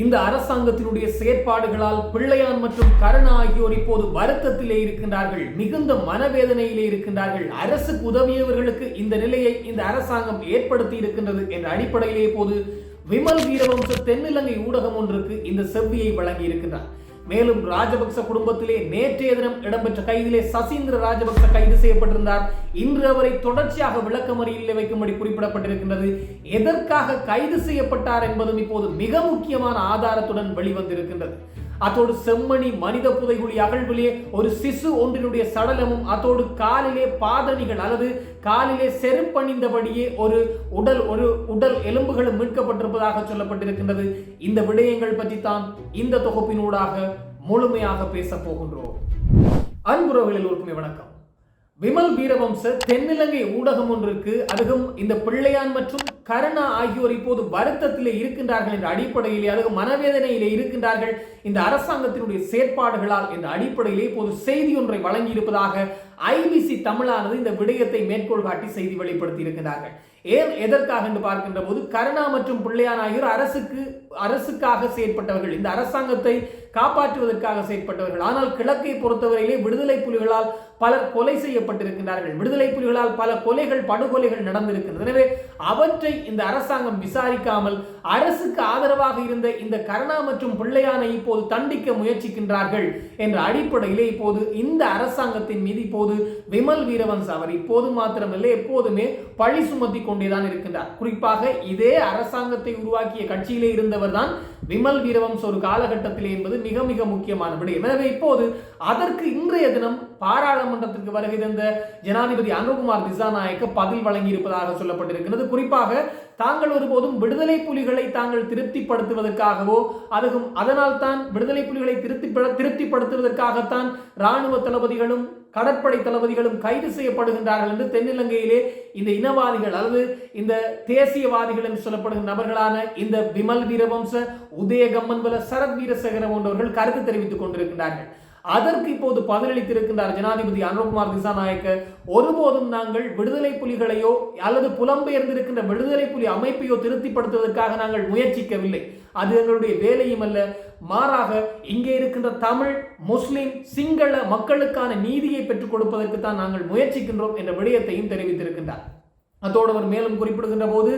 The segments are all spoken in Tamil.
இந்த அரசாங்கத்தினுடைய செயற்பாடுகளால் பிள்ளையான் மற்றும் கருணா ஆகியோர் இப்போது வருத்தத்திலே இருக்கின்றார்கள் மிகுந்த மனவேதனையிலே இருக்கின்றார்கள். அரசுக்கு உதவியவர்களுக்கு இந்த நிலையை இந்த அரசாங்கம் ஏற்படுத்தி இருக்கின்றது என்ற அடிப்படையிலே இப்போது விமல் வீரவம்ச தென்னிலங்கை ஊடகம் ஒன்றுக்கு இந்த செவ்வியை வழங்கி இருக்கின்றார் மேலும் ராஜபக்ச குடும்பத்திலே நேற்றைய தினம் இடம்பெற்ற கைதிலே சசீந்திர ராஜபக்ச கைது செய்யப்பட்டிருந்தார். இன்று அவரை தொடர்ச்சியாக விளக்கமறியலில் வைக்கும்படி குறிப்பிடப்பட்டிருக்கின்றது. எதற்காக கைது செய்யப்பட்டார் என்பதும் இப்போது மிக முக்கியமான ஆதாரத்துடன் வெளிவந்திருக்கின்றது. அத்தோடு செம்மணி மனித புதைகுழி அகழ்விலே ஒரு சிசு ஒன்றினுடைய சடலமும் அதோடு காலிலே பாதணிகள் அல்லது காலிலே செருப்பணிந்தபடியே ஒரு உடல் ஒரு உடல் எலும்புகளும் மீட்கப்பட்டிருப்பதாக சொல்லப்பட்டிருக்கின்றது. இந்த விடயங்கள் பற்றி தான் இந்த தொகுப்பினூடாக முழுமையாக பேச போகின்றோம். அன்புறவுகளில் ஒருக்குமே வணக்கம். விமல் வீரவம்ச தென்னிலங்கை ஊடகம் ஒன்றிற்கு அதுவும் இந்த பிள்ளையான் மற்றும் கருணா ஆகியோர் இப்போது வருத்தத்திலே இருக்கின்றார்கள் என்ற அடிப்படையிலே அதாவது மனவேதனையிலே இருக்கின்றார்கள் இந்த அரசாங்கத்தினுடைய செயற்பாடுகளால் என்ற அடிப்படையிலே இப்போது செய்தி ஒன்றை வழங்கி இருப்பதாக ஐபிசி தமிழானது இந்த விடயத்தை மேற்கோள் காட்டி செய்தி வெளிப்படுத்தி இருக்கிறார்கள் ஏன் எதற்காக என்று பார்க்கின்ற போது கருணா மற்றும் பிள்ளையான் ஆகியோர் அரசுக்கு அரசுக்காக செயற்பட்டவர்கள். இந்த அரசாங்கத்தை காப்பாற்றுவதற்காக செயற்பட்டவர்கள். ஆனால் கிழக்கை பொறுத்தவரையிலே விடுதலை புலிகளால் பலர் கொலை செய்யப்பட்டிருக்கிறார்கள் விடுதலை புலிகளால் பல கொலைகள் படுகொலைகள் நடந்திருக்கின்றன எனவே அவற்றை இந்த அரசாங்கம் விசாரிக்காமல் அரசுக்கு ஆதரவாக இருந்த இந்த கருணா மற்றும் பிள்ளையானை இப்போது தண்டிக்க முயற்சிக்கின்றார்கள் என்ற அடிப்படையிலே இப்போது இந்த அரசாங்கத்தின் மீது இப்போது விமல் வீரவன்ஸ் அவர் இப்போது மாத்திரமல்ல எப்போதுமே பழி சுமத்தி கொண்டேதான் இருக்கின்றார். குறிப்பாக இதே அரசாங்கத்தை உருவாக்கிய கட்சியிலே இருந்தவர் தான் விமல் வீரவம்ச ஒரு காலகட்டத்திலே என்பது மிக மிக முக்கியமான விடயம். எனவே இப்போது அதற்கு இன்றைய தினம் பாராளுமன்றத்திற்கு வருகை தந்த ஜனாதிபதி அனுகுமார் திசாநாயக்க பதில் வழங்கி இருப்பதாக சொல்லப்பட்டிருக்கிறது. குறிப்பாக தாங்கள் ஒருபோதும் விடுதலை புலிகளை தாங்கள் திருப்திப்படுத்துவதற்காகவோ அதுவும் அதனால் தான் விடுதலை புலிகளை திருப்தி திருப்திப்படுத்துவதற்காகத்தான் இராணுவ தளபதிகளும் கடற்படை தளபதிகளும் கைது செய்யப்படுகின்றார்கள் என்று தென்னிலங்கையிலே இந்த இனவாதிகள் அல்லது இந்த தேசியவாதிகள் என்று சொல்லப்படும் நபர்களான இந்த விமல் வீரவம்ச உதயகம்மன்வல சரத் வீரசேகர போன்றவர்கள் கருத்து தெரிவித்துக் கொண்டிருக்கின்றார்கள். அதற்கு இப்போது பதிலளித்திருக்கின்றார் ஜனாதிபதி அனுகுமார் திசாநாயக்க. ஒருபோதும் நாங்கள் விடுதலை புலிகளையோ அல்லது புலம்பெயர்ந்திருக்கின்ற விடுதலை புலி அமைப்பையோ திருப்திப்படுத்துவதற்காக நாங்கள் முயற்சிக்கவில்லை. அது எங்களுடைய வேலையும் அல்ல. மாறாக இங்கே இருக்கின்ற தமிழ் முஸ்லிம் சிங்கள மக்களுக்கான நீதியை பெற்றுக் கொடுப்பதற்கு தான் நாங்கள் முயற்சிக்கின்றோம் என்ற விடயத்தையும் தெரிவித்திருக்கின்றார். அதோடு அவர் மேலும் குறிப்பிடுகின்ற போது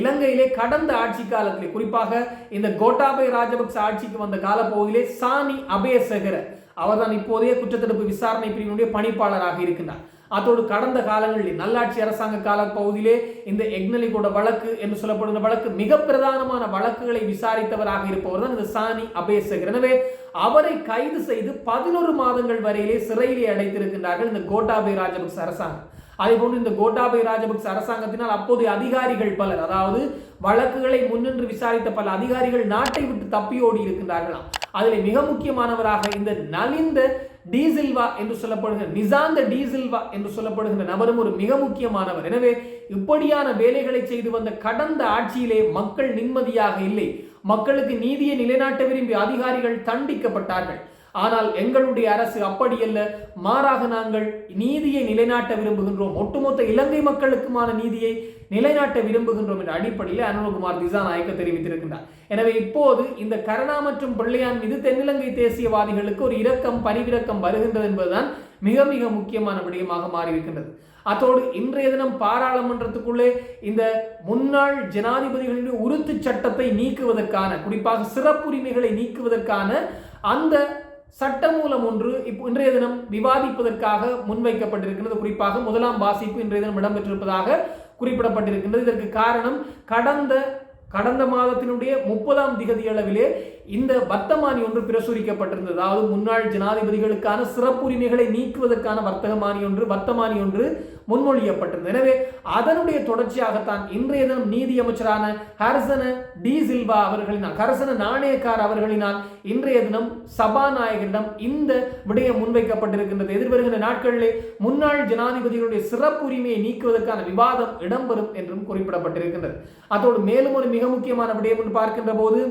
இலங்கையிலே கடந்த ஆட்சி காலத்திலே குறிப்பாக இந்த கோட்டாபய ராஜபக்ச ஆட்சிக்கு வந்த காலப்பகுதியிலே சாணி அபயசகர அவர்தான் இப்போதைய குற்றத்தடுப்பு விசாரணை பிரிவினுடைய பணிப்பாளராக இருக்கின்றார். அதோடு கடந்த காலங்களில் நல்லாட்சி அரசாங்க கால பகுதியிலே இந்த எக்னலிகோட வழக்கு என்று சொல்லப்படுகிற வழக்கு மிக பிரதானமான வழக்குகளை விசாரித்தவராக இருப்பவர் தான் இந்த சாணி அபேசகர் எனவே அவரை கைது செய்து பதினோரு மாதங்கள் வரையிலே சிறையிலே அடைத்திருக்கின்றார்கள் இந்த கோட்டாபை ராஜபக்ச அரசாங்கம். அதே போன்று இந்த கோட்டாபை ராஜபக்ச அரசாங்கத்தினால் அப்போதைய அதிகாரிகள் பலர் அதாவது வழக்குகளை முன்னின்று விசாரித்த பல அதிகாரிகள் நாட்டை விட்டு தப்பியோடி இருக்கின்றார்களாம். அதில் மிக முக்கியமானவராக இந்த நலிந்த டீசில்வா என்று சொல்லப்படுகிற நிசாந்த டீசில்வா என்று சொல்லப்படுகின்ற நபரும் ஒரு மிக முக்கியமானவர். எனவே இப்படியான வேலைகளை செய்து வந்த கடந்த ஆட்சியிலே மக்கள் நிம்மதியாக இல்லை. மக்களுக்கு நீதியை நிலைநாட்ட விரும்பிய அதிகாரிகள் தண்டிக்கப்பட்டார்கள். ஆனால் எங்களுடைய அரசு அப்படியல்ல மாறாக நாங்கள் நீதியை நிலைநாட்ட விரும்புகின்றோம். ஒட்டுமொத்த இலங்கை மக்களுக்குமான நீதியை நிலைநாட்ட விரும்புகின்றோம் என்ற அடிப்படையில் அனுரகுமார் திசாநாயக்க தெரிவித்திருக்கின்றார். எனவே இப்போது இந்த கருணா மற்றும் பிள்ளையான் மீது தென்னிலங்கை தேசியவாதிகளுக்கு ஒரு இரக்கம் பரிவிரக்கம் வருகின்றது என்பதுதான் மிக மிக முக்கியமான விடயமாக மாறியிருக்கின்றது. அத்தோடு இன்றைய தினம் பாராளுமன்றத்துக்குள்ளே இந்த முன்னாள் ஜனாதிபதிகளின் உறுத்து சட்டத்தை நீக்குவதற்கான குறிப்பாக சிறப்புரிமைகளை நீக்குவதற்கான அந்த சட்டமூலம் ஒன்று இப்போ இன்றைய தினம் விவாதிப்பதற்காக முன்வைக்கப்பட்டிருக்கிறது குறிப்பாக முதலாம் வாசிப்பு இன்றைய தினம் இடம்பெற்றிருப்பதாக குறிப்பிடப்பட்டிருக்கின்றது. இதற்கு காரணம் கடந்த கடந்த மாதத்தினுடைய முப்பதாம் திகதி அளவிலே இந்த வர்த்தமானி ஒன்று பிரசுரிக்கப்பட்டிருந்தது. அதாவது முன்னாள் ஜனாதிபதிகளுக்கான சிறப்புரிமைகளை நீக்குவதற்கான வர்த்தகமானி ஒன்று வர்த்தமானி ஒன்று முன்மொழியப்பட்டிருந்தது. எனவே அதனுடைய தொடர்ச்சியாகத்தான் இன்றைய தினம் நீதி அமைச்சரான ஹரசன டி சில்வா அவர்களினால் ஹரசன நாணயக்கார் அவர்களினால் இன்றைய தினம் சபாநாயகரிடம் இந்த விடயம் முன்வைக்கப்பட்டிருக்கின்றது. எதிர்வருகின்ற நாட்களிலே முன்னாள் ஜனாதிபதிகளுடைய சிறப்புரிமையை நீக்குவதற்கான விவாதம் இடம்பெறும் என்றும் குறிப்பிடப்பட்டிருக்கின்றது. அதோடு மேலும் ஒரு மிக முக்கியமான விடயம் என்று பார்க்கின்ற போது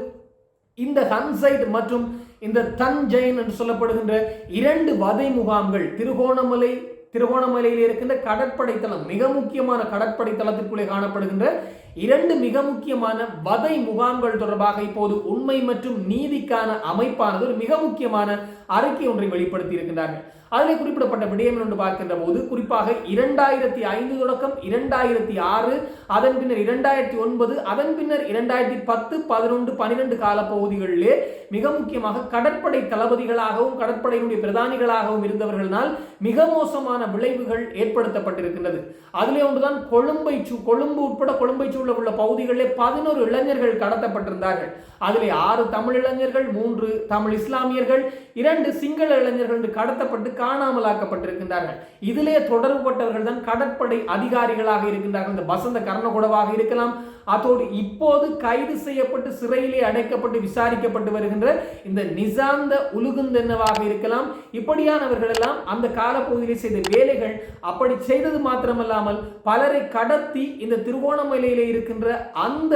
இந்த ஹன்சைட் மற்றும் இந்த தஞ்சைன் என்று சொல்லப்படுகின்ற இரண்டு வதை முகாம்கள் திருகோணமலை திருகோணமலையில் இருக்கின்ற கடற்படை தளம் மிக முக்கியமான கடற்படை தளத்திற்குள்ளே காணப்படுகின்ற இரண்டு மிக முக்கியமான வதை முகாம்கள் தொடர்பாக இப்போது உண்மை மற்றும் நீதிக்கான அமைப்பானது ஒரு மிக முக்கியமான அறிக்கை ஒன்றை வெளிப்படுத்தி இருக்கின்றார்கள் அதில் குறிப்பிடப்பட்ட விடயம் என்று பார்க்கின்ற போது குறிப்பாக இரண்டாயிரத்தி ஐந்து தொடக்கம் இரண்டாயிரத்தி ஆறு அதன் பின்னர் இரண்டாயிரத்தி ஒன்பது அதன் பின்னர் இரண்டாயிரத்தி பத்து பதினொன்று பனிரெண்டு காலப்பகுதிகளிலே மிக முக்கியமாக கடற்படை தளபதிகளாகவும் கடற்படையினுடைய பிரதானிகளாகவும் இருந்தவர்களால் மிக மோசமான விளைவுகள் ஏற்படுத்தப்பட்டிருக்கின்றது. அதிலே ஒன்றுதான் கொழும்பை சூ கொழும்பு உட்பட கொழும்பை சூழ உள்ள பகுதிகளிலே பதினோரு இளைஞர்கள் கடத்தப்பட்டிருந்தார்கள். அதிலே ஆறு தமிழ் இளைஞர்கள் மூன்று தமிழ் இஸ்லாமியர்கள் இரண்டு சிங்கள இளைஞர்கள் என்று கடத்தப்பட்டு காணாமலாக்கப்பட்டிருக்கின்றார்கள். இதிலே தொடர்புபட்டவர்கள் தான் கடற்படை அதிகாரிகளாக இருக்கின்றார்கள். இந்த வசந்த கர்ணகுடவாக இருக்கலாம். அதோடு இப்போது கைது செய்யப்பட்டு சிறையிலே அடைக்கப்பட்டு விசாரிக்கப்பட்டு வருகின்ற இந்த நிசாந்த உலுகுந்தென்னவாக இருக்கலாம். இப்படியானவர்கள் எல்லாம் அந்த காலப்பகுதியிலே செய்த வேலைகள் அப்படி செய்தது மாத்திரமல்லாமல் பலரை கடத்தி இந்த திருவோணமலையிலே இருக்கின்ற அந்த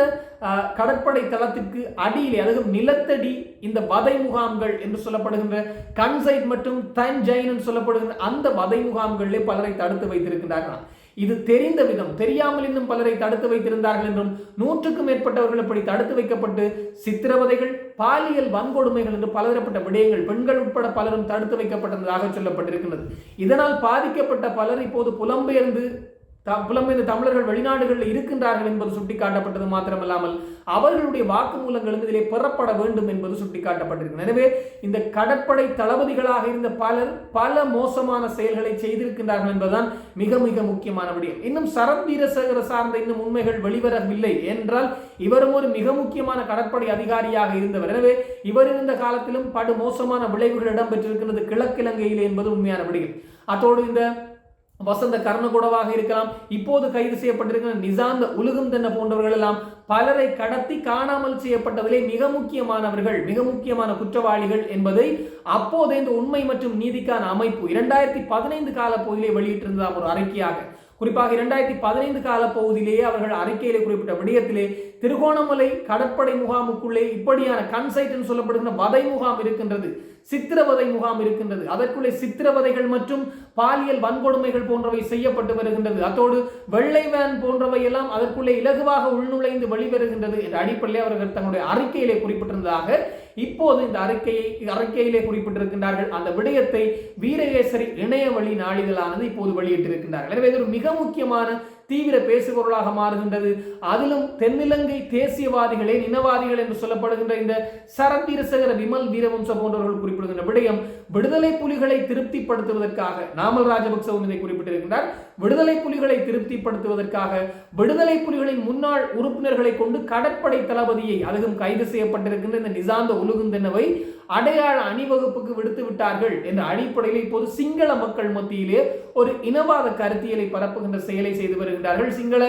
கடற்படை தளத்திற்கு அடியிலே அதாவது நிலத்தடி இந்த வதை முகாம்கள் என்று சொல்லப்படுகின்ற கன்சைட் மற்றும் தன் ஜெயின் சொல்லப்படுகின்ற அந்த வதை முகாம்களிலே பலரை தடுத்து வைத்திருக்கிறார்களாம் இது தெரிந்த விதம் தெரியாமல் இன்னும் பலரை தடுத்து வைத்திருந்தார்கள் என்றும் நூற்றுக்கும் மேற்பட்டவர்கள் இப்படி தடுத்து வைக்கப்பட்டு சித்திரவதைகள் பாலியல் வன்கொடுமைகள் என்று பலதரப்பட்ட விடயங்கள் பெண்கள் உட்பட பலரும் தடுத்து வைக்கப்பட்டதாக சொல்லப்பட்டிருக்கிறது இதனால் பாதிக்கப்பட்ட பலர் இப்போது புலம்பெயர்ந்து த- புலம்பெயர்ந்த தமிழர்கள் வெளிநாடுகளில் இருக்கின்றார்கள் என்பது சுட்டிக்காட்டப்பட்டது மாத்திரமல்லாமல் அவர்களுடைய வாக்குமூலங்களும் இதிலே பெறப்பட வேண்டும் என்பது சுட்டிக்காட்டப்பட்டிருக்கிறது. எனவே இந்த கடற்படை தளபதிகளாக இருந்த பலர் பல மோசமான செயல்களை செய்திருக்கின்றார்கள் என்பதுதான் மிக மிக முக்கியமான விடயம். இன்னும் சரத் வீரசேகர சார்ந்த இன்னும் உண்மைகள் வெளிவரவில்லை என்றால் இவரும் ஒரு மிக முக்கியமான கடற்படை அதிகாரியாக இருந்தவர். எனவே இவர் இருந்த காலத்திலும் படு மோசமான விளைவுகள் இடம்பெற்றிருக்கிறது கிழக்கிழங்கையில் என்பது உண்மையான விடயம். அத்தோடு இந்த வசந்த கர்ணகுடவாக இருக்கலாம். இப்போது கைது செய்யப்பட்டிருக்கிற நிசாந்த உலுகும் தென்ன போன்றவர்கள் எல்லாம் பலரை கடத்தி காணாமல் செய்யப்பட்டதிலே மிக முக்கியமானவர்கள் மிக முக்கியமான குற்றவாளிகள் என்பதை அப்போதே இந்த உண்மை மற்றும் நீதிக்கான அமைப்பு இரண்டாயிரத்தி பதினைந்து கால பகுதியிலே வெளியிட்டிருந்ததாம் ஒரு அறிக்கையாக. குறிப்பாக இரண்டாயிரத்தி பதினைந்து கால பகுதியிலேயே அவர்கள் அறிக்கையிலே குறிப்பிட்ட விடயத்திலே திருகோணமலை கடற்படை முகாமுக்குள்ளே இப்படியான கன்சைட் என்று சொல்லப்படுகிற வதை முகாம் இருக்கின்றது சித்திரவதை முகாம் இருக்கின்றது. அதற்குள்ளே சித்திரவதைகள் மற்றும் பாலியல் வன்கொடுமைகள் போன்றவை செய்யப்பட்டு வருகின்றது. அத்தோடு வெள்ளை வேன் போன்றவை எல்லாம் அதற்குள்ளே இலகுவாக உள்நுழைந்து வெளிவருகின்றது என்ற அடிப்படையில் அவர்கள் தங்களுடைய அறிக்கையிலே குறிப்பிட்டிருந்ததாக இப்போது இந்த அறிக்கையை அறிக்கையிலே குறிப்பிட்டிருக்கின்றார்கள் அந்த விடயத்தை வீரகேசரி இணையவழி நாளிதழானது இப்போது வெளியிட்டிருக்கின்றார்கள். எனவே இது ஒரு மிக முக்கியமான தீவிர பேசுபொருளாக மாறுகின்றது. அதிலும் தென்னிலங்கை தேசியவாதிகளே இனவாதிகள் என்று சொல்லப்படுகின்ற இந்த சரத் வீரசகர விமல் வீரவம்ச போன்றவர்கள் குறிப்பிடுகின்ற விடயம் விடுதலை புலிகளை திருப்திப்படுத்துவதற்காக நாமல் ராஜபக்ச இதை குறிப்பிட்டிருக்கின்றார். விடுதலை புலிகளை திருப்திப்படுத்துவதற்காக விடுதலை புலிகளின் முன்னாள் உறுப்பினர்களை கொண்டு கடற்படை தளபதியை அதுவும் கைது செய்யப்பட்டிருக்கின்ற இந்த நிசாந்த உலுகுந்தெனவை அடையாள அணிவகுப்புக்கு விடுத்து விட்டார்கள் என்ற அடிப்படையில் இப்போது சிங்கள மக்கள் மத்தியிலே ஒரு இனவாத கருத்தியலை பரப்புகின்ற செயலை செய்து வருகின்றார்கள். சிங்கள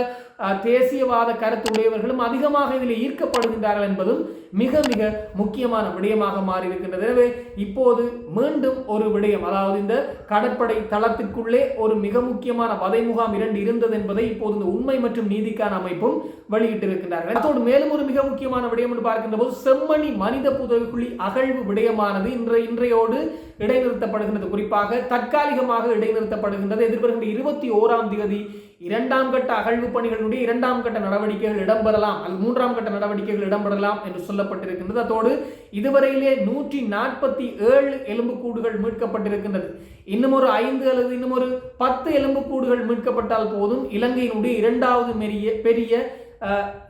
தேசியவாத கருத்து உடையவர்களும் அதிகமாக இதில் ஈர்க்கப்படுகின்றார்கள் என்பதும் மிக மிக முக்கியமான விடயமாக மாறியிருக்கின்றது. எனவே இப்போது மீண்டும் ஒரு விடயம் அதாவது இந்த கடற்படை தளத்திற்குள்ளே ஒரு மிக முக்கியமான வதை முகாம் இரண்டு இருந்தது என்பதை இப்போது இந்த உண்மை மற்றும் நீதிக்கான அமைப்பும் வெளியிட்டிருக்கின்றார்கள். அதோடு மேலும் ஒரு மிக முக்கியமான விடயம் என்று பார்க்கின்ற போது செம்மணி மனித புதைக்குழி அகழ்வு விடயமானது இன்றைய இன்றையோடு இடைநிறுத்தப்படுகின்றது. குறிப்பாக தற்காலிகமாக இடைநிறுத்தப்படுகின்றது. எதிர்வருகின்ற இருபத்தி ஓராம் தேதி இரண்டாம் கட்ட அகழ்வு பணிகளுடைய இரண்டாம் கட்ட நடவடிக்கைகள் இடம்பெறலாம். அல்லது மூன்றாம் கட்ட நடவடிக்கைகள் இடம்பெறலாம் என்று சொல்லப்பட்டிருக்கின்றது. அதோடு இதுவரையிலே நூற்றி நாற்பத்தி ஏழு எலும்புக்கூடுகள் மீட்கப்பட்டிருக்கின்றது. இன்னும் ஒரு ஐந்து அல்லது இன்னும் ஒரு பத்து எலும்புக்கூடுகள் மீட்கப்பட்டால் போதும். இலங்கையினுடைய இரண்டாவது பெரிய பெரிய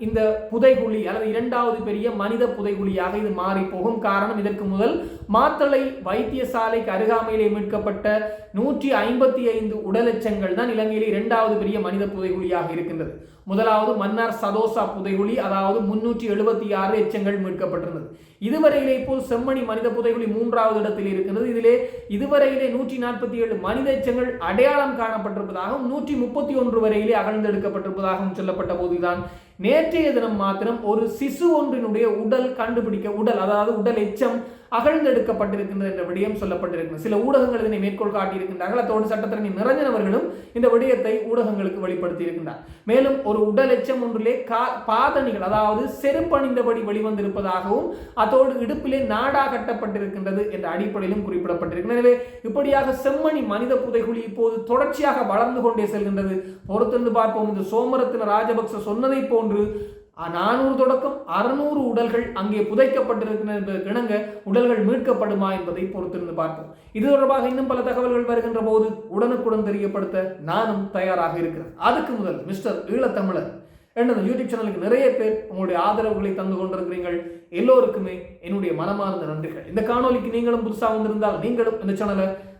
இந்த புதைகுழி அல்லது இரண்டாவது பெரிய மனித புதைகுழியாக இது மாறி போகும் காரணம் இதற்கு முதல் மாத்தளை வைத்தியசாலைக்கு அருகாமையிலே மீட்கப்பட்ட நூற்றி ஐம்பத்தி ஐந்து உடலெச்சங்கள் தான் இலங்கையிலே இரண்டாவது பெரிய மனித புதைகுழியாக இருக்கின்றது. முதலாவது மன்னார் சதோசா புதைகுழி அதாவது முன்னூற்றி எழுபத்தி ஆறு எச்சங்கள் மீட்கப்பட்டிருந்தது. இதுவரையிலே இப்போது செம்மணி மனித புதைகுழி மூன்றாவது இடத்தில் இருக்கிறது. இதிலே இதுவரையிலே நூற்றி நாற்பத்தி ஏழு மனித எச்சங்கள் அடையாளம் காணப்பட்டிருப்பதாகவும் நூற்றி முப்பத்தி ஒன்று வரையிலே அகழ்ந்தெடுக்கப்பட்டிருப்பதாகவும் சொல்லப்பட்ட போதுதான். நேற்றைய தினம் மாத்திரம் ஒரு சிசு ஒன்றினுடைய உடல் கண்டுபிடிக்க உடல் அதாவது உடல் எச்சம் அகழ்ந்தெடுக்கப்பட்டிருக்கின்றது என்ற விடயம் சொல்லப்பட்டிருக்கிறது. சில ஊடகங்கள் இதனை மேற்கோள் காட்டியிருக்கின்றார்கள் அத்தோடு சட்டத்திரணி நிறஞ்சனவர்களும் இந்த விடயத்தை ஊடகங்களுக்கு வெளிப்படுத்தி இருக்கின்றார் மேலும் ஒரு உடல் எச்சம் ஒன்றிலே கா பாதணிகள் அதாவது செருப்பணிந்தபடி வெளிவந்திருப்பதாகவும் அதோடு இடுப்பிலே நாடா கட்டப்பட்டிருக்கின்றது என்ற அடிப்படையிலும் குறிப்பிடப்பட்டிருக்கிறது. எனவே இப்படியாக செம்மணி மனித புதைகுழி இப்போது தொடர்ச்சியாக வளர்ந்து கொண்டே செல்கின்றது. பொறுத்திருந்து பார்ப்போம் இந்த சோமரத்தின ராஜபக்ச சொன்னதை போன்று நானூறு தொடக்கம் அறுநூறு உடல்கள் அங்கே புதைக்கப்பட்டிருக்கின்ற கிணங்க உடல்கள் மீட்கப்படுமா என்பதை பொறுத்திருந்து பார்ப்போம். இது தொடர்பாக இன்னும் பல தகவல்கள் வருகின்ற போது உடனுக்குடன் தெரியப்படுத்த நானும் தயாராக இருக்கிறேன். அதுக்கு முதல் மிஸ்டர் ஈழத்தமிழர் என்னது யூடியூப் சேனலுக்கு நிறைய பேர் உங்களுடைய ஆதரவுகளை தந்து கொண்டிருக்கிறீர்கள். எல்லோருக்குமே என்னுடைய மனமார்ந்த நன்றிகள். இந்த காணொலிக்கு நீங்களும் புதுசாக வந்திருந்தால் நீங்களும் இந்த சேனலை